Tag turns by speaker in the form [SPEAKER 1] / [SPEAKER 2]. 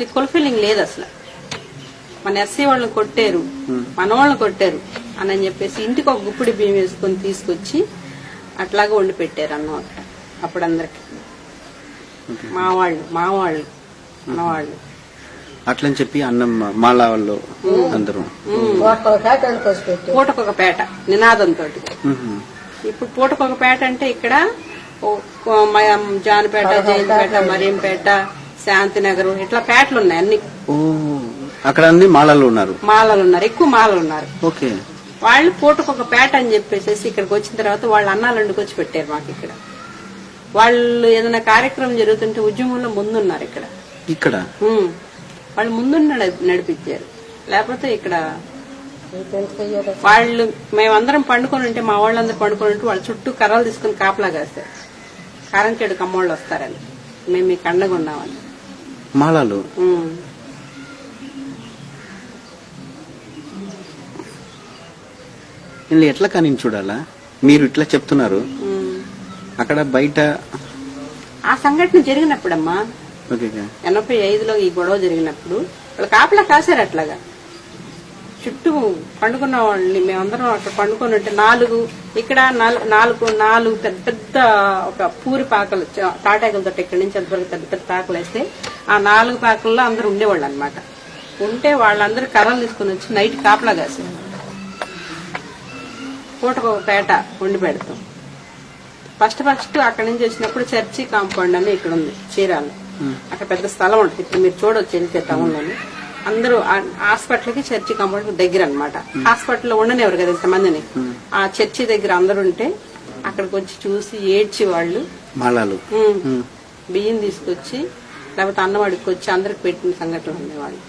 [SPEAKER 1] అసలు ఫుల్ఫిల్లింగ్ లేదు అసలు. మన ఎస్సీ వాళ్ళని కొట్టారు మన వాళ్ళని కొట్టారు అని అని చెప్పేసి ఇంటికి ఒక గుప్పిడి బియ్యం వేసుకొని తీసుకొచ్చి అట్లాగే వండి పెట్టారు అన్నమాట అప్పుడు అందరికి. మా వాళ్ళు మా వాళ్ళు మన వాళ్ళు.
[SPEAKER 2] అట్లని చెప్పి అన్నం మాలా వాళ్ళు అందరూ.
[SPEAKER 1] పూటకొక పేట నినాదంతో. ఇప్పుడు పూటకొక పేట అంటే ఇక్కడ ఓ- ఓ మ- జానిపేట జయంతిపేట మరియంపేట శాంతినగర్ ఇట్లా పేటలు ఉన్నాయి అన్ని
[SPEAKER 2] అక్కడ అన్ని మాలలు ఉన్నారు.
[SPEAKER 1] మాలలు ఉన్నారు ఎక్కువ మాలలు ఉన్నారు.
[SPEAKER 2] ఓకే.
[SPEAKER 1] వాళ్ళు పూటకొక పేట అని చెప్పేసి ఇక్కడికి వచ్చిన తర్వాత వాళ్ళు అన్నాలు వండుకొచ్చి పెట్టారు మాకు ఇక్కడ. వాళ్ళు ఏదైనా కార్యక్రమం జరుగుతుంటే ఉద్యమంలో ముందున్నారు ఇక్కడ.
[SPEAKER 2] ఇక్కడ.
[SPEAKER 1] వాళ్ళు ముందు నడిపించారు. లేకపోతే ఇక్కడ వాళ్ళు మేమందరం పండుకొని ఉంటే మా వాళ్ళందరూ పండుకొని ఉంటే వాళ్ళ చుట్టూ కర్రలు తీసుకుని కాపలా కాస్తారు. కారంచేడు కమ్మోళ్ళు వస్తారని. మేము మీకు అండగా ఉన్నామని.
[SPEAKER 2] మాలలు. వీళ్ళు ఎట్లా కానీ చూడాలా మీరు ఇట్లా చెప్తున్నారు. అక్కడ బయట
[SPEAKER 1] ఆ సంఘటన జరిగినప్పుడమ్మా. ఎనభై ఐదులో ఈ గొడవ జరిగినప్పుడు వాళ్ళు కాపలా కాశారు అట్లాగా చుట్టూ పండుకున్న వాళ్ళని మేమందరం అక్కడ పండుకొని ఉంటే నాలుగు ఇక్కడ నాలు- నాలుగు నాలుగు పెద్ద పెద్ద ఒక పూరి పాకలు తాటాకులతో ఇక్కడి నుంచి అంతవరకు పెద్ద పెద్ద పాకలు వేస్తే ఆ నాలుగు పాకల్లో అందరూ ఉండేవాళ్ళు అనమాట ఉంటే వాళ్ళందరూ కర్రలు తీసుకుని వచ్చి నైట్ కాపలా కాశారు పూటకు ఒక పేట వండి పెడతాం. ఫస్ట్ ఫస్ట్ అక్కడి నుంచి వచ్చినప్పుడు చర్చి కాంపౌండ్ అని ఇక్కడ ఉంది చీరాలు. అక్కడ పెద్ద స్థలం ఉంటుంది. ఇప్పుడు మీరు చూడొచ్చు వెళ్తే టౌన్లోని అందరూ హాస్పిటల్కి చర్చి కాంపౌండ్ దగ్గర అనమాట హాస్పిటల్లో ఉండనివ్వరు కదా ఇంతమందిని. ఆ చర్చి దగ్గర అందరు ఉంటే అక్కడికి వచ్చి చూసి ఏడ్చి వాళ్ళు బియ్యం తీసుకొచ్చి లేకపోతే అన్నం అడుక్కొచ్చి అందరికి పెట్టిన సంఘటనలు ఉండేవాళ్ళు.